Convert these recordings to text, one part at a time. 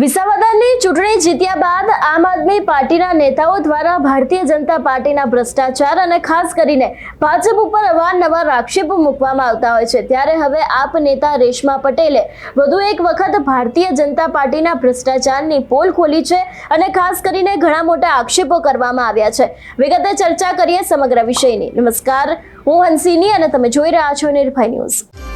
વિસાવદરની ચૂંટણી જીત્યા બાદ આમ આદમી પાર્ટીના નેતાઓ દ્વારા ભારતીય જનતા પાર્ટીના ભ્રષ્ટાચાર અને ખાસ કરીને ભાજપ ઉપર અવારનવાર આક્ષેપો મૂકવામાં આવતા હોય છે. ત્યારે હવે આપ નેતા રેશમા પટેલે વધુ એક વખત ભારતીય જનતા પાર્ટીના ભ્રષ્ટાચારની પોલ ખોલી છે અને ખાસ કરીને ઘણા મોટા આક્ષેપો કરવામાં આવ્યા છે. વિગતે ચર્ચા કરીએ સમગ્ર વિષયની. નમસ્કાર. હું હંસિની અને તમે જોઈ રહ્યા છો નિર્ભય ન્યૂઝ.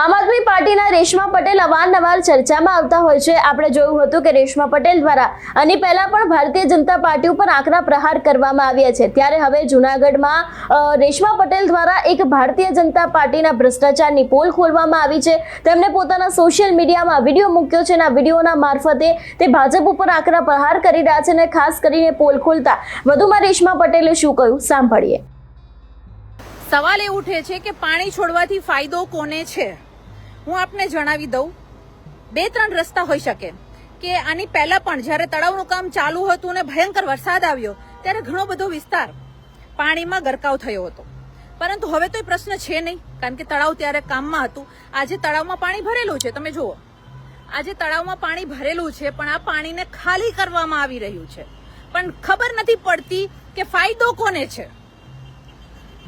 આમ આદમી પાર્ટીના રેશમા પટેલ અવારનવાર ચર્ચામાં આવતા હોય છે. આપણે જોયું હતું કે રેશમા પટેલ દ્વારા આની પહેલા પણ ભારતીય જનતા પાર્ટી ઉપર આકરા પ્રહાર કરવામાં આવ્યા છે. ત્યારે હવે જુનાગઢમાં રેશમા પટેલ દ્વારા એક ભારતીય જનતા પાર્ટીના ભ્રષ્ટાચારની પોલ ખોલવામાં આવી છે. તેમણે પોતાના સોશિયલ મીડિયામાં વીડિયો મૂક્યો છે અને આ વિડીયોના મારફતે તે ભાજપ ઉપર આકરા પ્રહાર કરી રહ્યા છે અને ખાસ કરીને પોલ ખોલતા. વધુમાં રેશમા પટેલે શું કહ્યું? સાંભળીએ. સવાલ એ ઉઠે છે કે પાણી છોડવાથી ફાયદો કોને છે? હું આપને જણાવી દઉં. બે ત્રણ રસ્તા હોઈ શકે કે આની પહેલા પણ જ્યારે તળાવનું કામ ચાલુ હતું અને ભયંકર વરસાદ આવ્યો, ત્યારે ઘણો બધો વિસ્તાર પાણીમાં ગરકાવ થયો હતો. પરંતુ હવે તો એ પ્રશ્ન છે નહીં, કારણ કે તળાવ ત્યારે કામમાં હતું. આજે તળાવમાં પાણી ભરેલું છે, તમે જુઓ. આજે તળાવમાં પાણી ભરેલું છે, પણ આ પાણીને ખાલી કરવામાં આવી રહ્યું છે. પણ ખબર નથી પડતી કે ફાયદો કોને છે.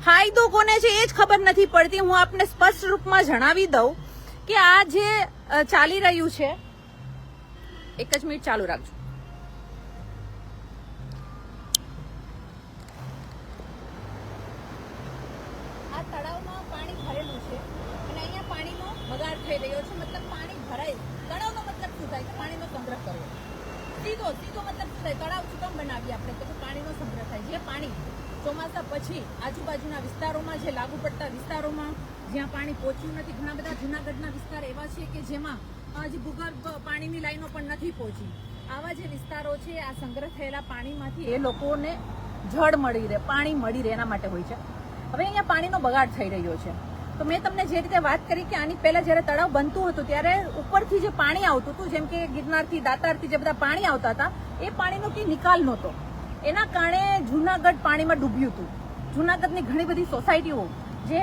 ફાયદો કોને છે એ જ ખબર નથી પડતી. હું આપને સ્પષ્ટ રૂપમાં જણાવી દઉં કે આ જે ચાલી રહ્યું છે, એક જ મિનિટ ચાલુ રાખજો આ તળાવમાં પાણી ભરેલું છે અને અહીંયા પાણીનો બગાડ થઈ રહ્યો છે મતલબ પાણી ભરાય તળાવનો મતલબ શું થાય કે પાણીનો સંગ્રહ કરવો સીધો સીધો મતલબ શું થાય તળાવ શું કામ બનાવીએ આપણે તો કે પાણીનો સંગ્રહ થાય જે પાણી ચોમાસા પછી આજુબાજુના વિસ્તારોમાં જે લાગુ પડતા વિસ્તારોમાં જ્યાં પાણી પહોંચ્યું નથી, ઘણા બધા જૂનાગઢના વિસ્તાર એવા છે કે જેમાં હજી ભૂગર્ભ પાણીની લાઈનો પણ નથી પહોંચી. આવા જે વિસ્તારો છે, આ સંગ્રહ થયેલા પાણીમાંથી એ લોકોને જળ મળી રહે, પાણી મળી રહે એના માટે હોય છે. હવે અહીંયા પાણીનો બગાડ થઈ રહ્યો છે. તો મેં તમને જે રીતે વાત કરી કે આની પહેલાં જ્યારે તળાવ બનતું હતું, ત્યારે ઉપરથી જે પાણી આવતું હતું, જેમ કે ગિરનારથી, દાતારથી જે બધા પાણી આવતા હતા, એ પાણીનો કંઈ નિકાલ નહોતો. એના કારણે જુનાગઢ પાણીમાં ડૂબ્યું હતું. જુનાગઢની ઘણી બધી સોસાયટીઓ જે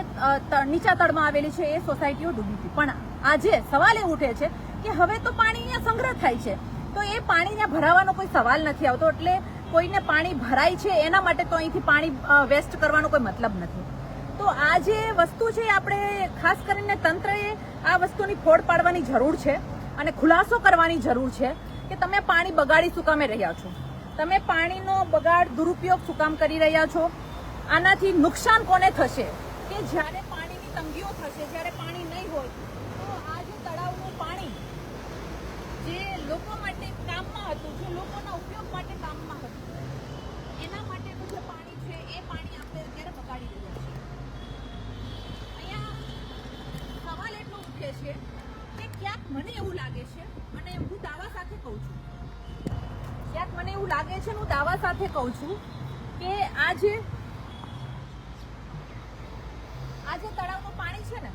નીચા તળમાં આવેલી છે, એ સોસાયટીઓ ડૂબી હતી. પણ આજે સવાલ એ ઉઠે છે કે હવે તો પાણી અહીંયા સંગ્રહ થાય છે. તો એ પાણી અહીંયા ભરાવાનો કોઈ સવાલ નથી આવતો, એટલે કોઈને પાણી ભરાય છે એના માટે તો અહીંથી પાણી વેસ્ટ કરવાનો કોઈ મતલબ નથી. તો આ જે વસ્તુ છે આપણે ખાસ કરીને તંત્રએ આ વસ્તુની ફોડ પાડવાની જરૂર છે અને ખુલાસો કરવાની જરૂર છે કે તમે પાણી બગાડી શું કામે રહ્યા છો. તમે પાણીનો બગાડ, દુરુપયોગ શું કરી રહ્યા છો? આનાથી નુકસાન કોને થશે? કે જ્યારે પાણીની તંગીઓ થશે, જ્યારે પાણી નહીં હોય, તો આ જે તળાવનું પાણી જે લોકો માટે કામમાં હતું, જે લોકોના ઉપયોગ માટે કામમાં હતું, એના માટેનું જે પાણી છે, એ પાણી આપણે અત્યારે બગાડી રહ્યા છીએ. અહીંયા સવાલ એટલો ઉઠે છે કે ક્યાંક મને એવું લાગે છે, અને હું દાવા સાથે કહું છું. ક્યાંક મને એવું લાગે છે હું દાવા સાથે કહું છું કે આ જે આ જે તળાવનું પાણી છે ને,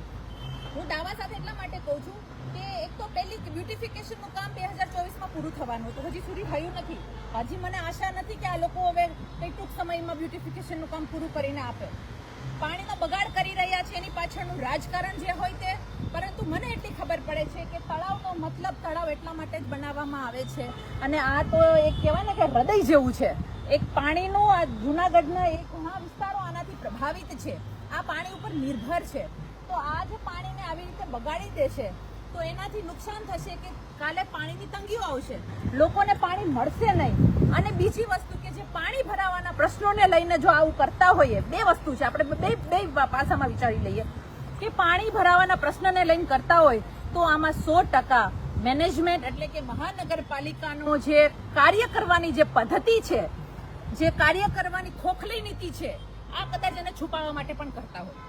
હું દાવા સાથે એટલા માટે કહું છું કે એક તો પહેલી બ્યુટિફિકેશનનું કામ બે હજાર ચોવીસમાં પૂરું થવાનું હતું. હજી સુધી થયું નથી. હજી મને આશા નથી કે આ લોકો હવે કંઈ ટૂંક સમયમાં બ્યુટિફિકેશનનું કામ પૂરું કરીને આપે. પાણીનો બગાડ કરી રહ્યા છે, એની પાછળનું રાજકારણ જે હોય તે પરંતુ મને એટલી ખબર પડે છે કે તળાવનો મતલબ તળાવ એટલા માટે જ બનાવવામાં આવે છે. અને આ તો એક કહેવાય ને કે હૃદય જેવું છે. એક પાણીનું આ જૂનાગઢના એક ઘણા વિસ્તારો આનાથી પ્રભાવિત છે. આ પાણી ઉપર નિર્ભર છે. તો આ જે પાણીને આવી રીતે બગાડી દેશે તો એનાથી નુકસાન થશે કે કાલે પાણીની તંગીઓ આવશે. લોકોને પાણી મળશે નહીં. અને બીજી વસ્તુ કે જે પાણી ભરાવાના પ્રશ્નોને લઈને જો આવું કરતા હોઈએ, બે વસ્તુ છે. આપણે બે બે પાસામાં વિચારી લઈએ. કે પાણી ભરાવાના પ્રશ્નને લઈને કરતા હોય, તો આમાં સો ટકા મેનેજમેન્ટ એટલે કે મહાનગરપાલિકાનો જે કાર્ય કરવાની જે પદ્ધતિ છે, જે કાર્ય કરવાની ખોખલી નીતિ છે, આ કદાચ એને છુપાવવા માટે પણ કરતા હોય.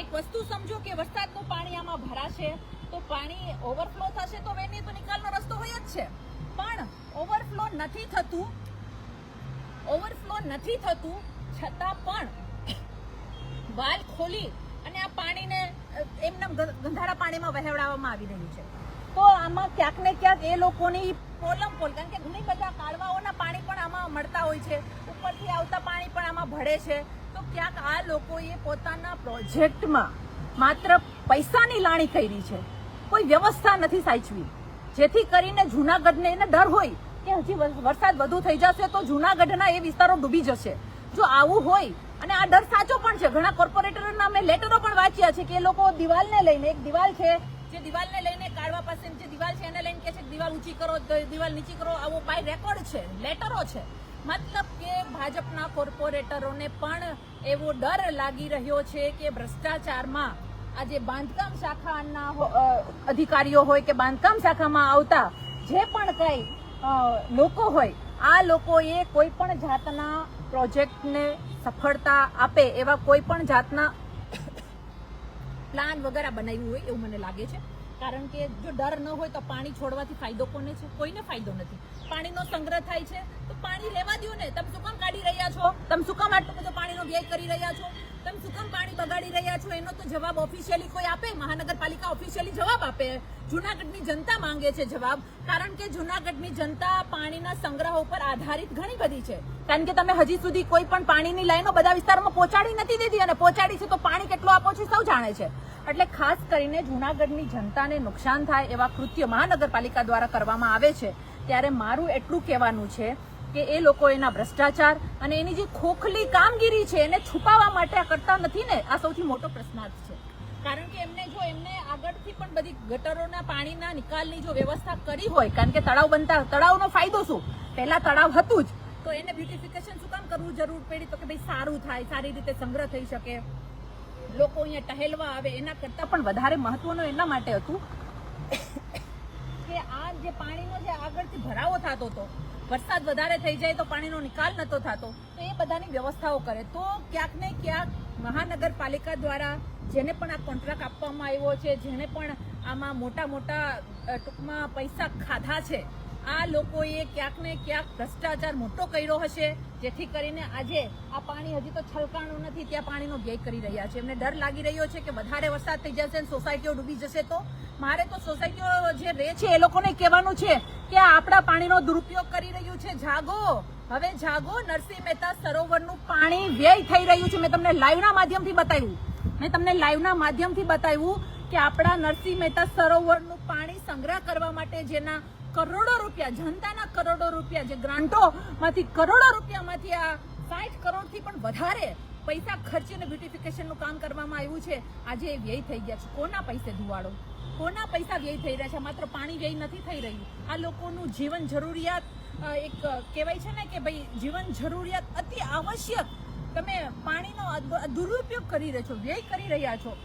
એક વસ્તુ સમજો કે વરસાદનું પાણી આમાં ભરાશે, તો પાણી ઓવરફ્લો થશે તો એની તો નિકાલનો રસ્તો હોય જ છે. પણ ઓવરફ્લો નથી થતું ઓવરફ્લો નથી થતું, છતાં પણ વાલ ખોલી અને આ પાણીને એમના ગંધારા પાણીમાં વહેવડાવવામાં આવી રહ્યું છે. તો આમાં ક્યાંક ને ક્યાંક એ લોકોની પોલમ પોલ, કારણ કે ઘણી બધા કાળવાઓના પાણી પણ આમાં મળતા હોય છે. ઉપરથી આવતા પાણી પણ આમાં ભળે છે. તો ક્યાંક આ લોકોએ પોતાના પ્રોજેક્ટમાં માત્ર પૈસાની લાણી કરી છે. કોઈ વ્યવસ્થા નથી સાચવી. જેથી કરીને જુનાગઢને એને ડર હોય કે હજી વરસાદ વધુ થઈ જશે તો જુનાગઢના એ વિસ્તારો ડૂબી જશે. જો આવું હોય અને આ ડર સાચો પણ છે. ઘણા કોર્પોરેટરોના અમે લેટરો પણ વાંચ્યા છે કે લોકો દિવાલને લઈને, એક દિવાલ છે, જે દિવાલને લઈને કાઢવા પાસે જે દિવાલ છે એને લઈને કે છે કે દિવાલ ઊંચી કરો દિવાલ નીચી કરો. આવો બાય રેકોર્ડ છે. લેટરો છે. મતલબ કે ભાજપના કોર્પોરેટરોને પણ એવો ડર લાગી રહ્યો છે કે ભ્રષ્ટાચારમાં આજે બાંધકામ શાખાના અધિકારીઓ હોય કે બાંધકામ શાખામાં આવતા જે પણ કઈ લોકો હોય, આ લોકોએ કોઈ પણ જાતના પ્રોજેક્ટને સફળતા આપે એવા કોઈ પણ જાતના પ્લાન વગેરે બનાવ્યું હોય એવું મને લાગે છે. કારણ કે જો ડર ન હોય તો પાણી છોડવાથી ફાયદો કોને છે? કોઈને ફાયદો નથી. પાણીનો સંગ્રહ થાય છે, તો પાણી લેવા દો ને. તમે શું કામ કાઢી રહ્યા છો? તમે શું કામ આટલો બધો પાણીનો વ્યય કરી રહ્યા છો? તમે શું કામ પાણી બગાડી રહ્યા છો, એનો તો જવાબ ઓફિશિયલી કોઈ આપે? મહાનગરપાલિકા ઓફિશિયલી જવાબ આપે? જુનાગઢની જનતા માંગે છે જવાબ, કારણ કે જુનાગઢની જનતા પાણીના સંગ્રહ ઉપર આધારિત ઘણી બધી છે. કારણ કે તમે હજી સુધી કોઈ પણ પાણીની લાઈનો બધા વિસ્તારોમાં પહોંચાડી નથી દીધી અને પહોંચાડી છે તો પાણી કેટલું આપો છો સૌ જાણે છે. એટલે ખાસ કરીને જુનાગઢની જનતાને નુકસાન થાય એવા કૃત્ય મહાનગરપાલિકા દ્વારા કરવામાં આવે છે. ત્યારે મારું એટલું કહેવાનું છે કે એ લોકો એના ભ્રષ્ટાચાર અને એની જે ખોખલી કામગીરી છે એને છુપાવવા માટે આ કરતા નથી ને, આ સૌથી મોટો પ્રશ્નાર્થ છે. કારણ કે એમને જો એમને આગળથી પણ બધી ગટરોના પાણીના નિકાલની જો વ્યવસ્થા કરી હોય, કારણ કે તળાવ બનતા, તળાવનો ફાયદો શું? પહેલા તળાવ હતું જ. તો એને બ્યુટિફિકેશન શું કામ કરવું જરૂર પડી? તો કે ભાઈ સારું થાય, સારી રીતે સંગ્રહ થઈ શકે. લોકો અહીંયા ટહેલવા આવે, એના કરતાં પણ વધારે મહત્વનું એના માટે હતું. કે આ જે પાણીનો જે આગળથી ભરાવો થતો હતો વરસાદ વધારે થઈ જાય તો પાણીનો નિકાલ નતો થતો, તો એ બધાની વ્યવસ્થાઓ કરે. તો ક્યાંક ને ક્યાંક મહાનગરપાલિકા દ્વારા જેને પણ આ કોન્ટ્રાક્ટ આપવામાં આવ્યો છે, જેને પણ આમાં મોટા મોટા ટૂંકમાં પૈસા ખાધા છે, આ લોકોએ ક્યાંક ને ક્યાંક ભ્રષ્ટાચાર મોટો કર્યો હશે. જેથી કરીને આજે આ પાણી હજી તો છલકાણું નથી, ત્યાં પાણીનો વ્યય કરી રહ્યા છે. એમને ડર લાગી રહ્યો છે કે વધારે વરસાદ થઈ જશે અને સોસાયટીઓ ડૂબી જશે તો? મારે તો સોસાયટીઓ જે રહે છે એ લોકોને કહેવાનું છે કે આપણા પાણીનો દુરુપયોગ કરી રહ્યું છે. જાગો. હવે જાગો. નરસિંહ મહેતા સરોવરનું પાણી વ્યય થઈ રહ્યું છે. મેં તમને લાઈવના માધ્યમથી બતાવ્યું. મેં તમને લાઈવના માધ્યમથી બતાવ્યું કે આપણા નરસિંહ મહેતા સરોવરનું પાણી સંગ્રહ કરવા માટે જેના કરોડો રૂપિયા, જનતાના કરોડો રૂપિયા જે ગ્રાન્ટોમાંથી કરોડો રૂપિયામાંથી આ સાઠ કરોડથી પણ વધારે પૈસા ખર્ચીને બ્યુટિફિકેશનનું કામ કરવામાં આવ્યું છે. આજે એ વ્યય થઈ ગયા છે. કોના પૈસે ધુવાડો? કોના પૈસા વ્યય થઈ રહ્યા છે? માત્ર પાણી વ્યય નથી થઈ રહ્યું. આ લોકોનું જીવન જરૂરિયાત એક કહેવાય છે ને કે ભાઈ, જીવન જરૂરિયાત અતિ આવશ્યક. તમે પાણીનો દુરુપયોગ કરી રહ્યા છો, વ્યય કરી રહ્યા છો.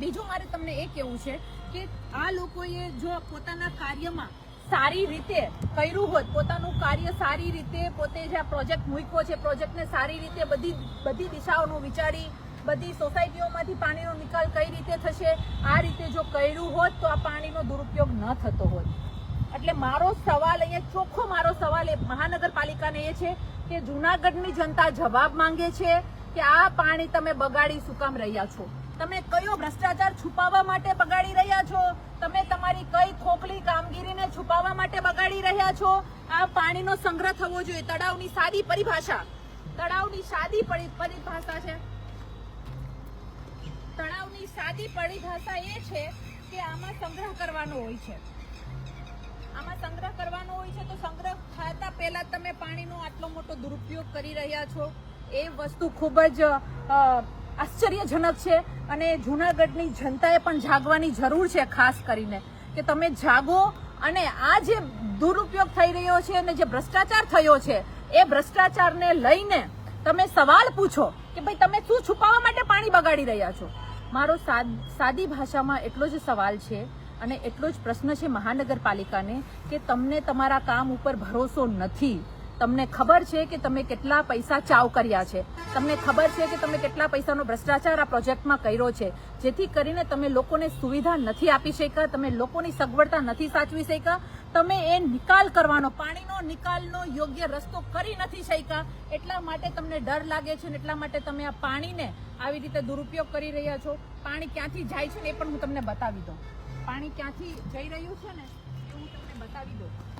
બીજું મારે તમને એ કહેવું છે કે આ લોકોએ જો પોતાના કાર્યમાં સારી રીતે કર્યું હોત, પોતાનું કાર્ય સારી રીતે, પોતે જે આ પ્રોજેક્ટ મૂક્યો છે પ્રોજેક્ટને સારી રીતે બધી બધી દિશાઓનું વિચારી, બધી સોસાયટીઓમાંથી પાણીનો નિકાલ કઈ રીતે થશે, આ રીતે જો કર્યું હોત તો આ પાણીનો દુરુપયોગ ન થતો હોત. એટલે મારો સવાલ અહીંયા ચોખ્ખો મારો સવાલ એ મહાનગરપાલિકાને એ છે કે જુનાગઢની જનતા જવાબ માંગે છે કે આ પાણી તમે બગાડી શું કામ રહ્યા છો? તમે કયો ભ્રષ્ટાચાર છુપાવવા માટે બગાડી રહ્યા છો? તમે તમારી કઈ ખોખલી કામગીરીને છુપાવવા માટે બગાડી રહ્યા છો? આ પાણીનો સંગ્રહ થવો જોઈએ. તળાવની સાદી પરિભાષા. તળાવની સાદી પરી- પરિભાષા છે. તળાવની સાદી પરિભાષા એ છે કે આમાં સંગ્રહ કરવાનો હોય છે. આમાં સંગ્રહ કરવાનો હોય છે તો સંગ્રહ થતા પહેલા તમે પાણીનો આટલો મોટો દુરુપયોગ કરી રહ્યા છો. એ વસ્તુ ખૂબ જ આશ્ચર્યજનક છે અને જૂનાગઢની જનતાએ પણ જાગવાની જરૂર છે ખાસ કરીને કે તમે જાગો અને આ જે દુરુપયોગ થઈ રહ્યો છે અને જે ભ્રષ્ટાચાર થયો છે, એ ભ્રષ્ટાચારને લઈને તમે સવાલ પૂછો કે ભાઈ તમે શું છુપાવવા માટે પાણી બગાડી રહ્યા છો? મારો સાદ- ભાષામાં એટલો જ સવાલ છે અને એટલો જ પ્રશ્ન છે મહાનગરપાલિકાને કે તમને તમારા કામ ઉપર ભરોસો નથી. તમને ખબર છે કે તમે કેટલા પૈસા ચાવ કર્યા છે. તમને ખબર છે કે તમે કેટલા પૈસાનો ભ્રષ્ટાચાર આ પ્રોજેક્ટમાં કર્યો છે. જેથી કરીને તમે લોકોને સુવિધા નથી આપી શક્યા, તમે લોકોની સગવડતા નથી સાચવી શક્યા, તમે એ નિકાલ કરવાનો, પાણીનો નિકાલનો યોગ્ય રસ્તો કરી નથી શક્યા. એટલા માટે તમને ડર લાગે છે એટલા માટે તમે આ પાણીને આવી રીતે દુરુપયોગ કરી રહ્યા છો. પાણી ક્યાંથી જાય છે ને એ પણ હું તમને બતાવી દઉં. પાણી ક્યાંથી જઈ રહ્યું છે ને એ હું તમને બતાવી દઉં.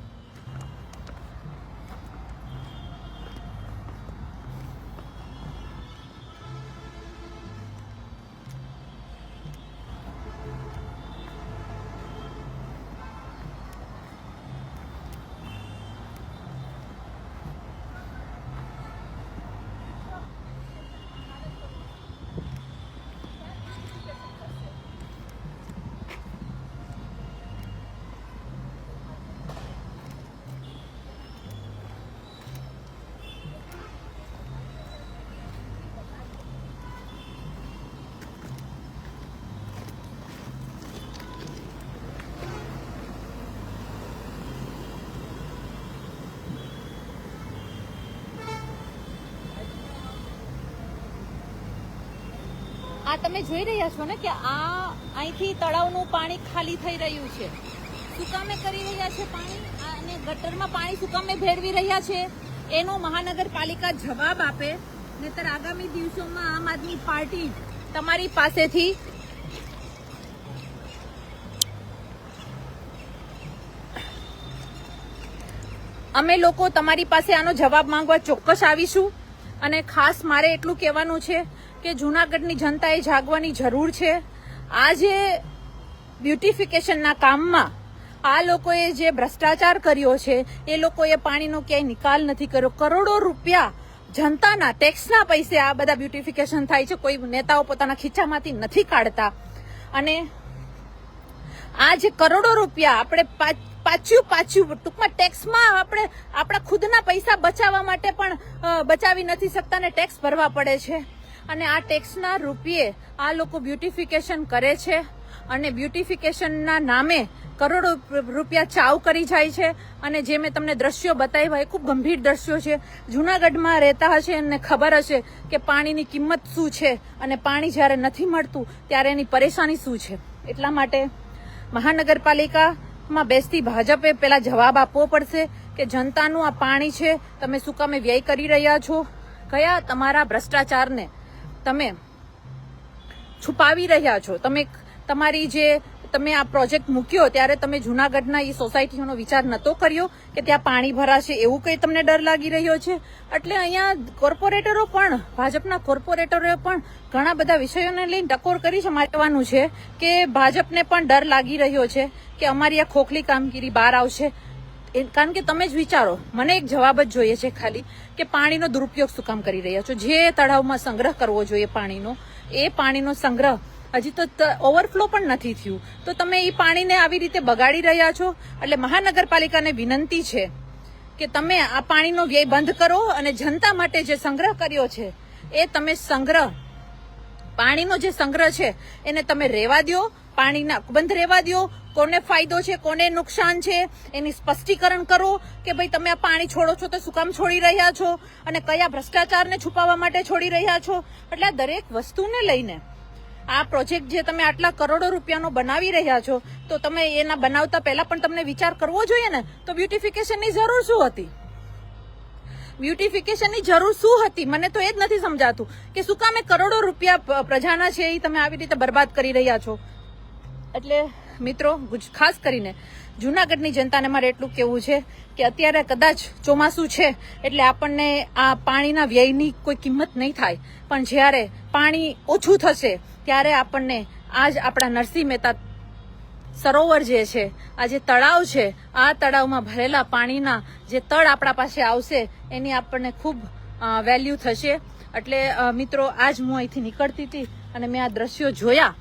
આ તમે જોઈ રહ્યા છો ને કે આ અહીંથી તળાવનું પાણી ખાલી થઈ રહ્યું છે. સુકામે કરી રહ્યા છે પાણી અને ગટરમાં પાણી સુકામે કામે ભેળવી રહ્યા છે. એનો મહાનગરપાલિકા જવાબ આપે. નહીતર આગામી દિવસોમાં આમ આદમી પાર્ટી તમારી પાસેથી અમે લોકો તમારી પાસે આનો જવાબ માંગવા ચોક્કસ આવીશું. અને ખાસ મારે એટલું કહેવાનું છે કે જૂનાગઢની જનતાએ જાગવાની જરૂર છે? આ જે બ્યુટિફિકેશનના કામમાં આ લોકોએ જે ભ્રષ્ટાચાર કર્યો છે, એ લોકોએ પાણીનો ક્યાંય નિકાલ નથી કર્યો. કરોડો રૂપિયા જનતાના ટેક્સના પૈસે આ બધા બ્યુટિફિકેશન થાય છે. કોઈ નેતાઓ પોતાના ખીચામાંથી નથી કાઢતા. અને આ જે કરોડો રૂપિયા આપણે પાછું પાછું ટૂંકમાં ટેક્સમાં આપણે, આપણા ખુદના પૈસા બચાવવા માટે પણ બચાવી નથી શકતા ને ટેક્સ ભરવા પડે છે. અને આ ટેક્સના રૂપિયે આ લોકો બ્યુટિફિકેશન કરે છે અને બ્યુટિફિકેશનના નામે કરોડો રૂપિયા ચાવ કરી જાય છે. અને જે મેં તમને દ્રશ્યો બતાવ્યા એ ખૂબ ગંભીર દ્રશ્યો છે. જૂનાગઢમાં રહેતા હશે અને ખબર હશે કે પાણીની કિંમત શું છે અને પાણી જ્યારે નથી મળતું ત્યારે એની પરેશાની શું છે. એટલા માટે મહાનગરપાલિકામાં બેસતી ભાજપે પહેલાં જવાબ આપવો પડશે કે જનતાનું આ પાણી છે, તમે શું કામે વ્યય કરી રહ્યા છો? કયા તમારા ભ્રષ્ટાચારને તમે છુપાવી રહ્યા છો. તમે તમારી જે તમે આ પ્રોજેક્ટ મૂક્યો ત્યારે તમે જુનાગઢના એ સોસાયટીઓનો વિચાર નહોતો કર્યો કે ત્યાં પાણી ભરાશે એવું કંઈ તમને ડર લાગી રહ્યો છે? એટલે અહીંયા કોર્પોરેટરો પણ, ભાજપના કોર્પોરેટરોએ પણ ઘણા બધા વિષયોને લઈને ટકોર કરી છે. મારે છે કે ભાજપને પણ ડર લાગી રહ્યો છે કે અમારી આ ખોખલી કામગીરી બહાર આવશે. કારણ કે તમે જ વિચારો, મને એક જવાબ જ જોઈએ છે ખાલી કે પાણીનો દુરુપયોગ શું કામ કરી રહ્યા છો? જે તળાવમાં સંગ્રહ કરવો જોઈએ પાણીનો, એ પાણીનો સંગ્રહ હજી તો ઓવરફ્લો પણ નથી થયું. તો તમે એ પાણીને આવી રીતે બગાડી રહ્યા છો? એટલે મહાનગરપાલિકાને વિનંતી છે કે તમે આ પાણીનો વ્યય બંધ કરો અને જનતા માટે જે સંગ્રહ કર્યો છે, એ તમે સંગ્રહ, પાણીનો જે સંગ્રહ છે, એને તમે રેવા દો પાણીના બંધ રહેવા દો. કોને ફાયદો છે, કોને નુકસાન છે, એની સ્પષ્ટીકરણ કરો કે ભાઈ તમે આ પાણી છોડો છો તો શું કામ છોડી રહ્યા છો? અને કયા ભ્રષ્ટાચારને છુપાવવા માટે છોડી રહ્યા છો? એટલે આ દરેક વસ્તુને લઈને આ પ્રોજેક્ટ જે તમે આટલા કરોડો રૂપિયાનો બનાવી રહ્યા છો, તો તમે એના બનાવતા પહેલા પણ તમને વિચાર કરવો જોઈએ ને? તો બ્યુટિફિકેશનની જરૂર શું હતી? બ્યુટિફિકેશનની જરૂર શું હતી? મને તો એ જ નથી સમજાતું કે શું કામે કરોડો રૂપિયા પ્રજાના છે એ તમે આવી રીતે બરબાદ કરી રહ્યા છો? એટલે મિત્રો ખાસ કરીને જુનાગઢની જનતાને મારે એટલું કહેવું છે કે અત્યારે કદાચ ચોમાસું છે એટલે આપણને આ પાણીના વ્યયની કોઈ કિંમત નહીં થાય. પણ જ્યારે પાણી ઓછું થશે, ત્યારે આપણને આજ આપણા નરસિંહ મહેતા સરોવર જે છે, આ જે તળાવ છે, આ તળાવમાં ભરેલા પાણીના જે તળ આપણા પાસે આવશે, એની આપણને ખૂબ વેલ્યુ થશે. એટલે મિત્રો, આજ હું અહીંથી નીકળતી હતી અને મેં આ દ્રશ્યો જોયા.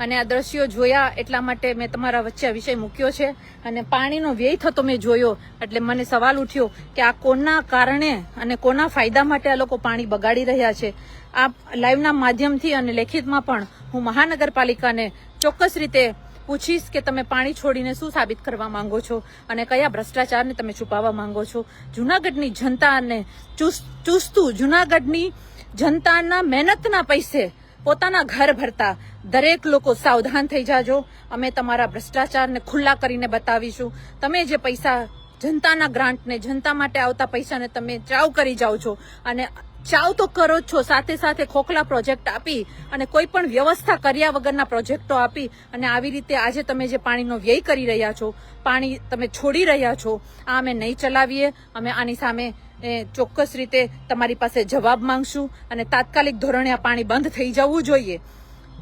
અને આ દ્રશ્યો જોયા એટલા માટે મેં તમારા વચ્ચે આ વિષય મૂક્યો છે. અને પાણીનો વ્યય થતો મેં જોયો, એટલે મને સવાલ ઉઠ્યો કે આ કોના કારણે અને કોના ફાયદા માટે આ લોકો પાણી બગાડી રહ્યા છે. આ લાઈવના માધ્યમથી અને લેખિતમાં પણ હું મહાનગરપાલિકાને ચોક્કસ રીતે પૂછીશ કે તમે પાણી છોડીને શું સાબિત કરવા માંગો છો અને કયા ભ્રષ્ટાચારને તમે છુપાવવા માંગો છો. જુનાગઢની જનતાને ચુસ્ત, ચૂસતું, જુનાગઢની જનતાના મહેનતના પૈસે પોતાના ઘર ભરતા દરેક લોકો સાવધાન થઈ જાજો. અમે તમારા ભ્રષ્ટાચારને ખુલ્લા કરીને બતાવીશું. તમે જે પૈસા જનતાના ગ્રાન્ટને, જનતા માટે આવતા પૈસાને તમે ચાવ કરી જાઓ છો અને ચાવ તો કરો જ છો, સાથે સાથે ખોખલા પ્રોજેક્ટ આપી અને કોઈ પણ વ્યવસ્થા કર્યા વગરના પ્રોજેક્ટો આપી અને આવી રીતે આજે તમે જે પાણીનો વ્યય કરી રહ્યા છો, પાણી તમે છોડી રહ્યા છો, આ અમે નહીં ચલાવીએ, અમે આની સામે એ ચોક્કસ રીતે તમારી પાસે જવાબ માંગશું અને તાત્કાલિક ધોરણે આ પાણી બંધ થઈ જવું જોઈએ.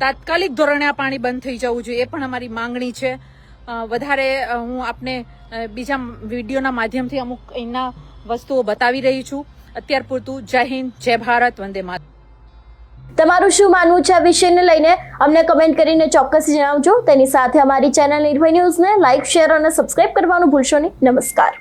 તાત્કાલિક ધોરણે આ પાણી બંધ થઈ જવું જોઈએ એ પણ અમારી માંગણી છે. વધારે હું આપને બીજા વિડીયોના માધ્યમથી અમુક એના વસ્તુઓ બતાવી રહી છું. અત્યાર પૂરતું જય હિન્દ, જય ભારત, વંદે માતરમ તમારું શું માનવું છે આ વિષયને લઈને? અમને કમેન્ટ કરીને ચોક્કસ જણાવજો. તેની સાથે અમારી ચેનલ નિર્ભય ન્યૂઝને લાઇક શેર અને સબસ્ક્રાઇબ કરવાનું ભૂલશો નહીં. નમસ્કાર.